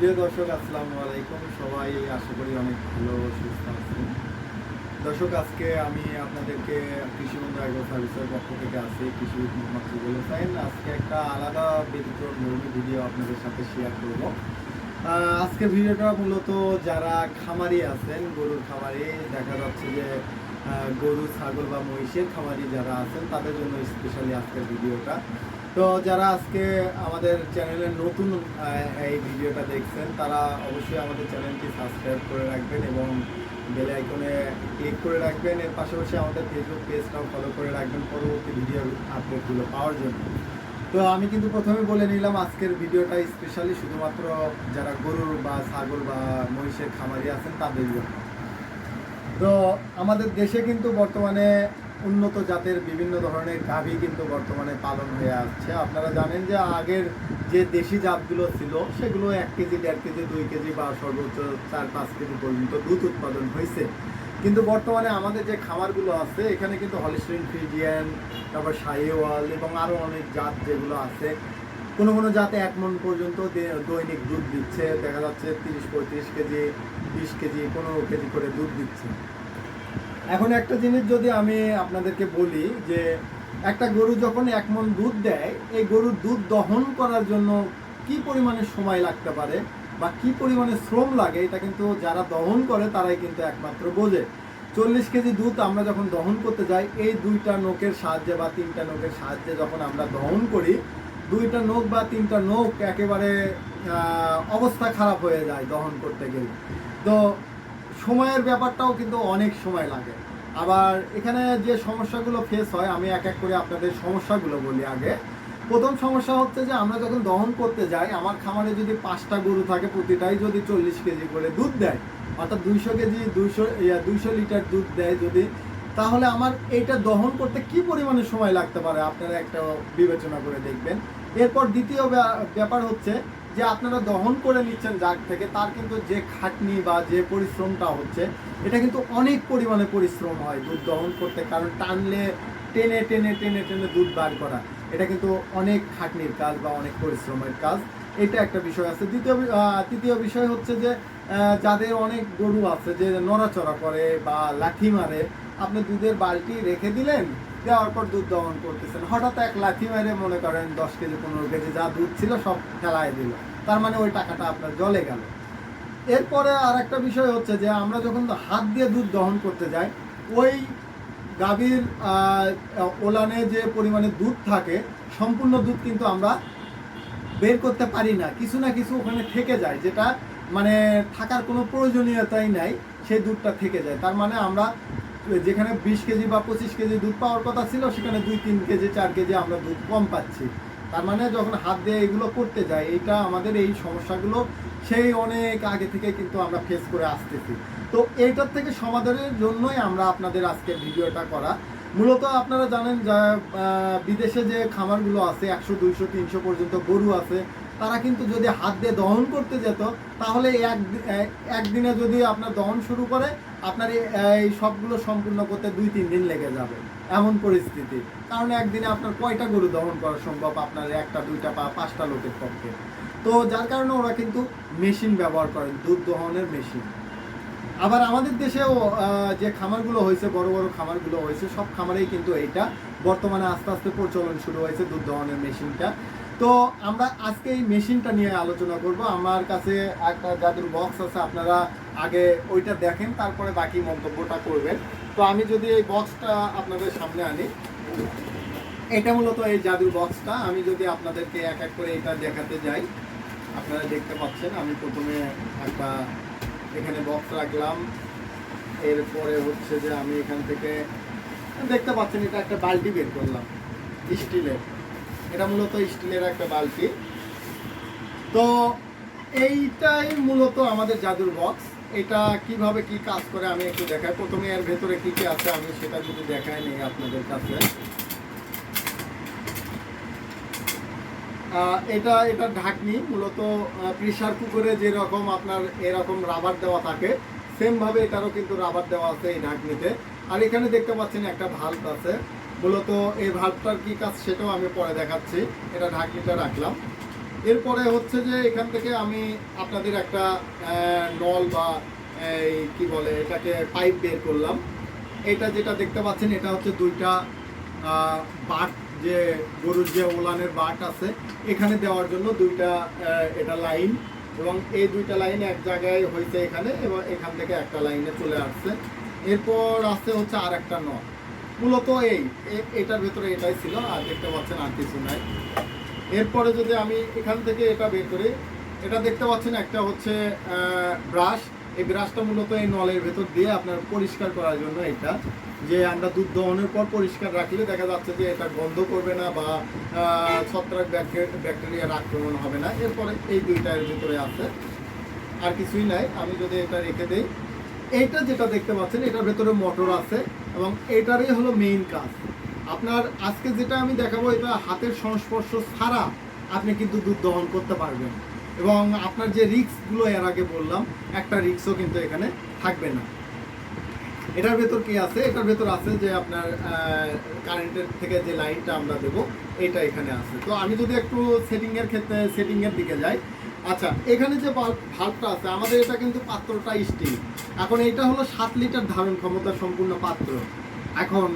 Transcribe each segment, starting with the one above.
প্রিয় দর্শক আসসালামু আলাইকুম। সবাই আশা করি অনেক ভালো সুস্থ আছেন। দর্শক আজকে আমি আপনাদেরকে কৃষি বন্ধু অ্যাগ্রো সার্ভিসের পক্ষ থেকে আছি কৃষি মোহাম্মদ সুবুল হোসেন আজকে একটা আলাদা ব্যতিক্রম ধর্মী ভিডিও আপনাদের সাথে শেয়ার করব। আহ, আজকের ভিডিওটা মূলত যারা খামারি আছেন গরুর খামারি দেখা যাচ্ছে যে গরু ছাগল বা মহিষের খামারি যারা আছেন তাদের জন্য স্পেশালি আজকের ভিডিওটা। তো যারা আজকে আমাদের চ্যানেলের নতুন এই ভিডিওটা দেখছেন, তারা অবশ্যই আমাদের চ্যানেলটি সাবস্ক্রাইব করে রাখবেন এবং বেল আইকনে ক্লিক করে রাখবেন। এর পাশাপাশি আমাদের ফেসবুক পেজটাও ফলো করে রাখবেন পরবর্তী ভিডিও আপডেটগুলো পাওয়ার জন্য। তো আমি কিন্তু প্রথমে বলে নিলাম, আজকের ভিডিওটা স্পেশালি শুধুমাত্র যারা গরুর বা ছাগল বা মহিষের খামারি আছেন তাদের জন্য। তো আমাদের দেশে কিন্তু বর্তমানে উন্নত জাতের বিভিন্ন ধরনের গাভী কিন্তু বর্তমানে পালন হয়ে আসছে। আপনারা জানেন যে আগের যে দেশি জাতগুলো ছিল, সেগুলো এক কেজি, দেড় কেজি, দুই কেজি বা সর্বোচ্চ চার, পাঁচ কেজি পর্যন্ত দুধ উৎপাদন হয়েছে। কিন্তু বর্তমানে আমাদের যে খামারগুলো আছে, এখানে কিন্তু হলিস্ট্রিন ফ্রিজিয়ান তারপর শাহিওয়াল এবং আরও অনেক জাত যেগুলো আছে। কোনো কোনো জাতে এক মন পর্যন্ত দৈনিক দুধ দিচ্ছে। দেখা যাচ্ছে তিরিশ, পঁয়ত্রিশ কেজি, বিশ কেজি পনেরো কেজি করে দুধ দিচ্ছে। এখন একটা জিনিস যদি আমি আপনাদেরকে বলি যে একটা গরু যখন এক মন দুধ দেয়, এই গরুর দুধ দহন করার জন্য কি পরিমাণে সময় লাগতে পারে বা কি পরিমাণে শ্রম লাগে, এটা কিন্তু যারা দহন করে তারাই কিন্তু একমাত্র বোঝে। চল্লিশ কেজি দুধ আমরা যখন দহন করতে যাই, এই দুইটা নোকের সাহায্যে বা তিনটা নোকের সাহায্যে যখন আমরা দহন করি, দুইটা নোক বা তিনটা নোক একেবারে অবস্থা খারাপ হয়ে যায় দহন করতে গেলে। তো সময়ের ব্যাপারটাও কিন্তু অনেক সময় লাগে। আবার এখানে যে সমস্যাগুলো ফেস হয়, আমি এক এক করে আপনাদের সমস্যাগুলো বলি আগে। প্রথম সমস্যা হচ্ছে যে, আমরা যখন দহন করতে যাই, আমার খামারে যদি পাঁচটা গরু থাকে, প্রতিটাই যদি চল্লিশ কেজি করে দুধ দেয়, অর্থাৎ দুইশো কেজি, দুইশো দুইশো লিটার দুধ দেয় যদি, তাহলে আমার এইটা দহন করতে কি পরিমাণে সময় লাগতে পারে? আপনারা একটা বিবেচনা করে দেখবেন। এরপর দ্বিতীয় ব্যা- ব্যাপার হচ্ছে যে আপনারা দহন করে নিচ্ছেন জাগ থেকে, তার কিন্তু যে খাটনি বা যে পরিশ্রমটা হচ্ছে, এটা কিন্তু অনেক পরিমাণে পরিশ্রম হয় দুধ দহন করতে, কারণ টানলে টেনে টেনে টেনে টেনে দুধ বার করা, এটা কিন্তু অনেক খাটনির কাজ বা অনেক পরিশ্রমের কাজ। এটা একটা বিষয় আছে। দ্বিতীয় তৃতীয় বিষয় হচ্ছে যে যাদের অনেক গরু আছে যে নড়াচড়া করে বা লাঠি মারে, আপনি দুধের বালতি রেখে দিলেন দেওয়ার পর দুধ দহন করতেছেন। হঠাৎ এক লাথি মেরে মনে করেন দশ কেজি, পনেরো কেজি যা দুধ ছিল সব ফেলায় দিল। তার মানে ওই টাকাটা আপনার জলে গেল। এরপরে আর একটা বিষয় হচ্ছে যে, আমরা যখন হাত দিয়ে দুধ দহন করতে যাই, ওই গাভীর ওলানে যে পরিমাণে দুধ থাকে, সম্পূর্ণ দুধ কিন্তু আমরা বের করতে পারি না। কিছু না কিছু ওখানে থেকে যায়, যেটা মানে থাকার কোনো প্রয়োজনীয়তাই নাই, সেই দুধটা থেকে যায়। তার মানে আমরা যেখানে বিশ কেজি বা পঁচিশ কেজি দুধ পাওয়ার কথা ছিল, সেখানে দুই, তিন কেজি, চার কেজি আমরা দুধ কম পাচ্ছি। তার মানে যখন হাত দিয়ে এগুলো করতে যাই এটা আমাদের এই সমস্যাগুলো সেই অনেক আগে থেকে কিন্তু আমরা ফেস করে আসতেছি। তো এইটার থেকে সমাধানের জন্যই আমরা আপনাদের আজকে ভিডিওটা করা। মূলত আপনারা জানেন যে বিদেশে যে খামারগুলো আছে, একশো, দুইশো, তিনশো পর্যন্ত গরু আছে, তারা কিন্তু যদি হাত দিয়ে দহন করতে যেত, তাহলে এক, একদিনে যদি আপনার দহন শুরু করে আপনার এই- সবগুলো সম্পূর্ণ করতে দুই, তিন দিন লেগে যাবে এমন পরিস্থিতি। কারণ একদিনে আপনার কয়টা গরু দহন করা সম্ভব আপনার একটা, দুইটা বা পাঁচটা লোকের পক্ষে? তো যার কারণে ওরা কিন্তু মেশিন ব্যবহার করেন, দুধ দহনের মেশিন। আবার আমাদের দেশেও যে খামারগুলো হয়েছে, বড় বড় খামারগুলো হয়েছে, সব খামারেই কিন্তু এইটা বর্তমানে আস্তে আস্তে প্রচলন শুরু হয়েছে দুধ দহনের মেশিনটা। তো আমরা আজকে এই মেশিনটা নিয়ে আলোচনা করব। আমার কাছে একটা জাদুর বক্স আছে, আপনারা আগে ওইটা দেখেন, তারপরে বাকি মন্তব্যটা করবেন। তো আমি যদি এই বক্সটা আপনাদের সামনে আনি, এটা মূলত এই জাদুর বক্সটা আমি যদি আপনাদেরকে এক এক করে এটা দেখাতে যাই, আপনারা দেখতে পাচ্ছেন, আমি প্রথমে একটা এখানে বক্স রাখলাম। এরপরে হচ্ছে যে আমি এখান থেকে দেখতে পাচ্ছেন, এটা একটা বালতি বের করলাম, স্টিলের। এটা মূলত স্টিলের একটা বালতি। তো এইটাই মূলত আমাদের জাদুর বক্স এটা কীভাবে কি কাজ করে আমি একটু দেখাই। প্রথমে এর ভেতরে কি কি আছে আমি সেটা যদি দেখাই নেই আপনাদের কাছে। এটা এটা ঢাকনি, মূলত প্রেশার কুকারে যেরকম আপনার এরকম রাবার দেওয়া থাকে সেমভাবে এটারও কিন্তু রাবার দেওয়া আছে এই ঢাকনিতে। আর এখানে দেখতে পাচ্ছেন একটা ভাল্ব আছে। মূলত এই ভাল্বটার কি কাজ সেটাও আমি পরে দেখাচ্ছি। এটা ঢাকনিটা রাখলাম। এরপরে হচ্ছে যে এখান থেকে আমি আপনাদের একটা নল বা, এই, কি বলে, এটাকে পাইপ বের করলাম। এটা যেটা দেখতে পাচ্ছেন, এটা হচ্ছে দুইটা বাট, যে গরুর যে ওলানের বাট আছে, এখানে দেওয়ার জন্য দুইটা এটা লাইন এবং এই দুইটা লাইন এক জায়গায় হয়েছে এখানে এবং এখান থেকে একটা লাইনে চলে আসছে। এরপর আসছে হচ্ছে আর একটা নল। মূলত এই এটার ভেতরে এটাই ছিল, আর দেখতে পাচ্ছেন আর কিছু নাই। এরপরে যদি আমি এখান থেকে এটা বের করি, এটা দেখতে পাচ্ছেন একটা হচ্ছে ব্রাশ। এই ব্রাশটা মূলত এই নলের ভেতর দিয়ে আপনার পরিষ্কার করার জন্য এটা। যে আমরা দুধ দহনের পর পরিষ্কার রাখলে দেখা যাচ্ছে যে এটা গন্ধ করবে না বা ছত্রাক ব্যাকটে- ব্যাকটেরিয়ার আক্রমণ হবে না। এরপরে এই দুইটার ভিতরে আছে। আর কিছুই নাই। আমি যদি এটা রেখে দেই, এইটা যেটা দেখতে পাচ্ছেন, এটার ভেতরে মোটর আছে। এবং এটারই হলো মেইন কাজ। আপনার আজকে যেটা আমি দেখাবো, এটা হাতের সংস্পর্শ ছাড়া আপনি কিন্তু দুধ দহন করতে পারবেন। এবং আপনার যে রিক্সগুলো এর আগে বললাম, একটা রিক্সও কিন্তু এখানে থাকবে না। এটার ভেতর কি আছে? এটার ভেতর আছে যে আপনার কারেন্টের থেকে যে লাইনটা আমরা দেবো, এটা এখানে আছে। তো আমি যদি একটু সেটিংয়ের ক্ষেত্রে সেটিংয়ের দিকে যাই আচ্ছা এখানে যে ভাল্বটা আছে, আমাদের এটা কিন্তু পাত্রটা স্টিল এখন এটা হলো সাত লিটার ধারণ ক্ষমতা সম্পূর্ণ পাত্র। এখন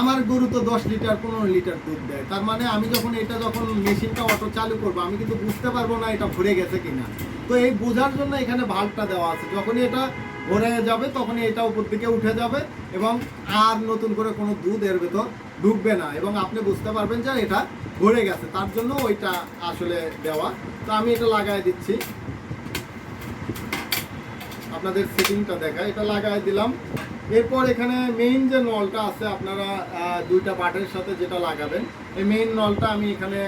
আমার গরু তো দশ লিটার, পনেরো লিটার দুধ দেয়। তার মানে আমি যখন এটা যখন মেশিনটা অটো চালু করব, আমি কিন্তু বুঝতে পারব না এটা ভরে গেছে কিনা। তো এই বোঝার জন্য এখানে ভাল্বটা দেওয়া আছে। যখনই এটা ভরে যাবে, তখনই এটা উপর দিকে উঠে যাবে এবং আর নতুন করে কোনো দুধ এর ভেতর ঢুকবে না এবং আপনি বুঝতে পারবেন যে এটা ভরে গেছে। তার জন্য ওইটা আসলে দেওয়া। তো আমি এটা লাগাই দিচ্ছি। আপনাদের সেটিংটা দেখা এটা লাগাই দিলাম। এরপর এখানে মেইন যে নলটা আছে, আপনারা দুইটা বাটের সাথে যেটা লাগাবেন, এই মেইন নলটা আমি এখানে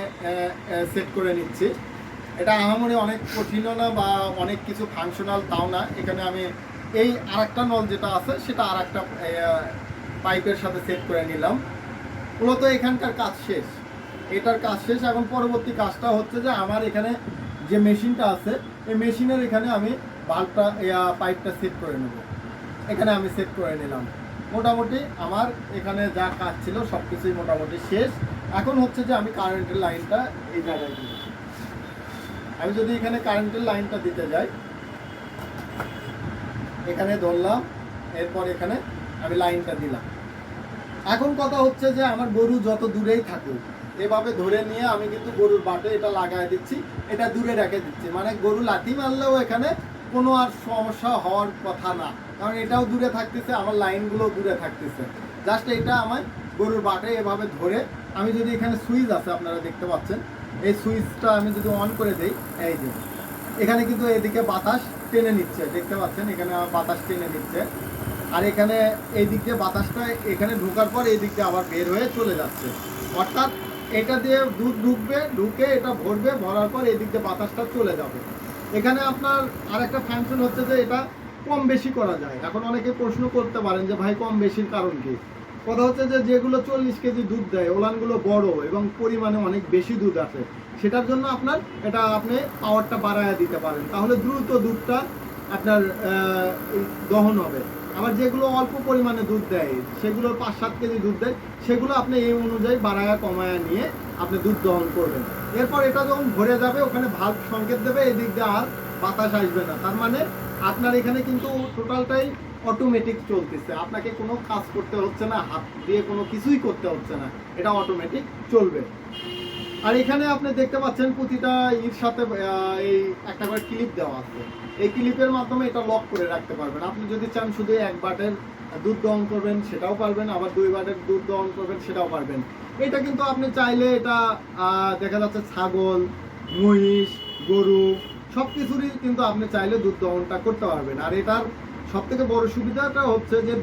সেট করে নিচ্ছি। এটা আহামরি অনেক কঠিনও না বা অনেক কিছু ফাংশনাল তাও না। এখানে আমি এই আরেকটা নল যেটা আছে, সেটা আরেকটা পাইপের সাথে সেট করে নিলাম। মূলত এখানকার কাজ শেষ। এটার কাজ শেষ, এখন পরবর্তী কাজটা হচ্ছে যে আমার এখানে যে মেশিনটা আছে, এই মেশিনের এখানে আমি বাল্বটা পাইপটা সেট করে নেব। এখানে আমি সেট করে নিলাম। মোটামুটি আমার এখানে যা কাজ ছিল সব কিছুই মোটামুটি শেষ। এখন হচ্ছে যে আমি কারেন্টের লাইনটা এই জায়গায় দিই আমি যদি এখানে কারেন্টের লাইনটা দিতে যাই, এখানে ধরলাম, এরপর এখানে আমি লাইনটা দিলাম। এখন কথা হচ্ছে যে আমার গরু যত দূরেই থাকুক, এভাবে ধরে নিয়ে আমি কিন্তু গরুর বাটে এটা লাগাই দিচ্ছি, এটা দূরে রেখে দিচ্ছি। মানে গরু লাথি মারলেও এখানে কোনো আর সমস্যা হওয়ার কথা না। কারণ এটাও দূরে থাকতেছে, আমার লাইনগুলো দূরে থাকতেছে। জাস্ট এটা আমার গরুর বাটে এভাবে ধরে, আমি যদি এখানে সুইচ আছে আপনারা দেখতে পাচ্ছেন, এই সুইচটা আমি যদি অন করে দেই, এই যে, এখানে কিন্তু এদিকে বাতাস টেনে নিচ্ছে, দেখতে পাচ্ছেন? এখানে আমার বাতাস টেনে নিচ্ছে। আর এখানে এই দিক দিয়ে বাতাসটা এখানে ঢোকার পর এই দিক দিয়ে আবার বের হয়ে চলে যাচ্ছে। অর্থাৎ এটা দিয়ে দুধ ঢুকবে, ঢুকে এটা ভরবে, ভরার পর এই দিক দিয়ে বাতাসটা চলে যাবে। এখানে আপনার আর একটা হচ্ছে যে এটা কম বেশি করা যায়। এখন অনেকে প্রশ্ন করতে পারেন যে, ভাই, কম বেশির কারণ কি? কথা হচ্ছে যে, যেগুলো চল্লিশ কেজি দুধ দেয়, ওলানগুলো বড় এবং পরিমাণে অনেক বেশি দুধ আছে, সেটার জন্য আপনার এটা আপনি পাওয়ারটা বাড়ায় দিতে পারেন। তাহলে দ্রুত দুধটা আপনার দহন হবে। আবার যেগুলো অল্প পরিমাণে দুধ দেয়, সেগুলো পাঁচ, সাত কেজি দুধ দেয়, সেগুলো আপনি এই অনুযায়ী বাড়ায়া, কমায়া নিয়ে আপনি দুধ দহন করবেন। এরপর এটা যখন ভরে যাবে, ওখানে ভাল্ব সংকেত দেবে এই দিক দিয়ে আর বাতাস আসবে না। তার মানে আপনার এখানে কিন্তু টোটালটাই অটোমেটিক চলতেছে। আপনাকে কোনো কাজ করতে হচ্ছে না, হাত দিয়ে কোনো কিছুই করতে হচ্ছে না। এটা অটোমেটিক চলবে। আর এখানে আপনি দেখতে পাচ্ছেন প্রতিটা ইর সাথে এই একটা করে ক্লিপ দেওয়া আছে। এই ক্লিপের মাধ্যমে এটা লক করে রাখতে পারবেন। আপনি যদি চান শুধু এক বাটের দুধ দহন করবেন, সেটাও পারবেন। আবার দুই বাটের দুধ দহন করবেন, সেটাও পারবেন। এটা কিন্তু আপনি চাইলে এটা দেখা যাচ্ছে ছাগল, মহিষ, গরু সব কিছুরই কিন্তু আপনি চাইলে দুধ দহনটা করতে পারবেন। আর এটার সব থেকে বড় সুবিধাটা হচ্ছে যে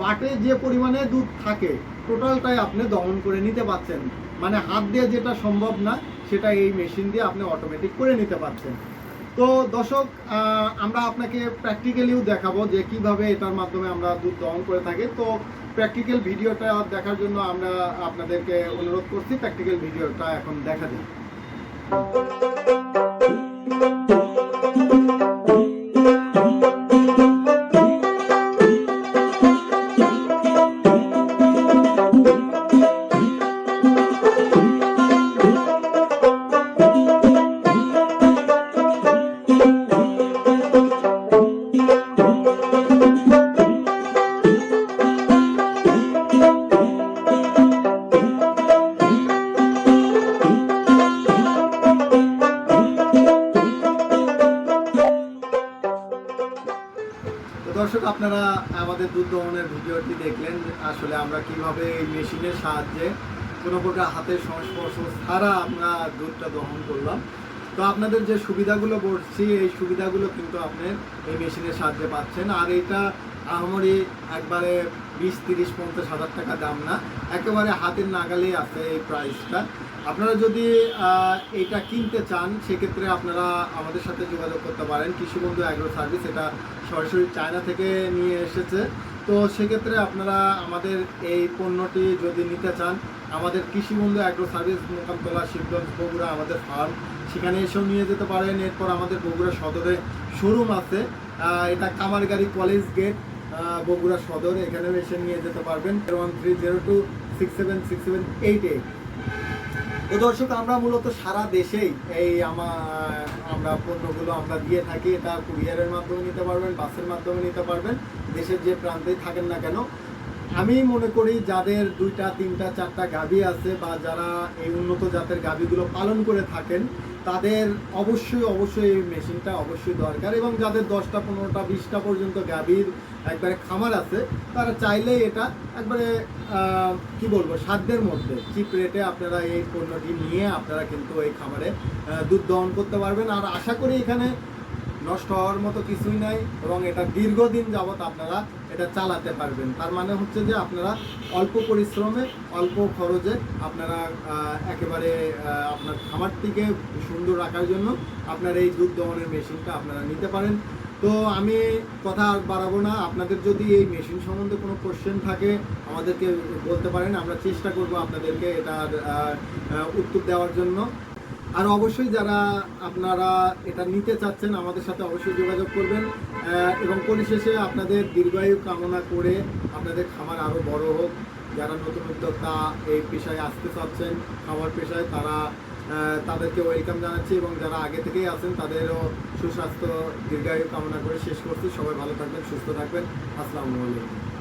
বাটে যে পরিমাণে দুধ থাকে টোটালটাই আপনি দহন করে নিতে পারছেন। মানে হাত দিয়ে যেটা সম্ভব না, সেটা এই মেশিন দিয়ে আপনি অটোমেটিক করে নিতে পারছেন। তো দর্শক আমরা আপনাকে প্র্যাকটিক্যালিও দেখাবো যে কীভাবে এটার মাধ্যমে আমরা দুধ দহন করে থাকি। তো প্র্যাকটিক্যাল ভিডিওটা দেখার জন্য আমরা আপনাদেরকে অনুরোধ করছি প্র্যাকটিক্যাল ভিডিওটা এখন দেখা দিই দর্শক, আপনারা আমাদের দুধ দমনের ভিডিওটি দেখলেন আসলে আমরা কীভাবে এই মেশিনের সাহায্যে কোনো প্রকার হাতের সংস্পর্শ ছাড়া আমরা দুধটা দহন করলাম। তো আপনাদের যে সুবিধাগুলো বলছি, এই সুবিধাগুলো কিন্তু আপনি এই মেশিনের সাহায্যে পাচ্ছেন। আর এটা আহামরি একবারে বিশ, তিরিশ, পঞ্চাশ হাজার টাকা দাম না। একেবারে হাতের নাগালেই আছে এই প্রাইসটা আপনারা যদি এটা কিনতে চান, সেক্ষেত্রে আপনারা আমাদের সাথে যোগাযোগ করতে পারেন। কৃষিবন্ধু অ্যাগ্রো সার্ভিস এটা সরাসরি চায়না থেকে নিয়ে এসেছে। তো সেক্ষেত্রে আপনারা আমাদের এই পণ্যটি যদি নিতে চান, আমাদের কৃষিবন্ধু অ্যাগ্রো সার্ভিস মোকামতলা, শিবগঞ্জ, বগুড়া, আমাদের ফার্ম সেখানে এসেও নিয়ে যেতে পারেন। এরপর আমাদের বগুড়া সদরে শোরুম আছে। এটা কামারগাড়ি কলেজ গেট বগুড়া সদর এখানে এসে নিয়ে যেতে পারবেন। One three zero two six seven six seven eight eight তো দর্শক, আমরা মূলত সারা দেশেই এই আমার পণ্যগুলো আমরা দিয়ে থাকি। এটা কুরিয়ারের মাধ্যমে নিতে পারবেন, বাসের মাধ্যমে নিতে পারবেন। দেশের যে প্রান্তেই থাকেন না কেন। আমি মনে করি যাদের দুইটা, তিনটা, চারটা গাভী আছে বা যারা এই উন্নত জাতের গাভীগুলো পালন করে থাকেন, তাদের অবশ্যই অবশ্যই এই মেশিনটা অবশ্যই দরকার। এবং যাদের দশটা, পনেরোটা, বিশটা পর্যন্ত গাভীর একবারে খামার আছে, তারা চাইলেই এটা একবারে কি বলব, সাধ্যের মধ্যে। চিপ রেটে আপনারা এই পণ্যটি নিয়ে আপনারা কিন্তু এই খামারে দুধ দহন করতে পারবেন। আর আশা করি এখানে নষ্ট হওয়ার মতো কিছুই নাই এবং এটা দীর্ঘদিন যাবৎ আপনারা এটা চালাতে পারবেন। তার মানে হচ্ছে যে আপনারা অল্প পরিশ্রমে, অল্প খরচে আপনারা একেবারে আপনার খামারটিকে সুন্দর রাখার জন্য আপনার এই দুধ দহনের মেশিনটা আপনারা নিতে পারেন। তো আমি কথা আর বাড়াবো না। আপনাদের যদি এই মেশিন সম্বন্ধে কোনো কোশ্চেন থাকে, আমাদেরকে বলতে পারেন। আমরা চেষ্টা করব আপনাদেরকে এটার উত্তর দেওয়ার জন্য। আর অবশ্যই যারা আপনারা এটা নিতে চাচ্ছেন, আমাদের সাথে অবশ্যই যোগাযোগ করবেন। এবং পরিশেষে আপনাদের দীর্ঘায়ু কামনা করে আপনাদের খামার আরও বড় হোক। যারা নতুন উদ্যোক্তা এই পেশায় আসতে চাচ্ছেন, খামার পেশায় তারা তাদেরকে ওয়েলকাম জানাচ্ছি এবং যারা আগে থেকেই আছেন, তাদেরও সুস্বাস্থ্য, দীর্ঘায়ু কামনা করে শেষ করছি। সবাই ভালো থাকবেন, সুস্থ থাকবেন। আসসালামু আলাইকুম।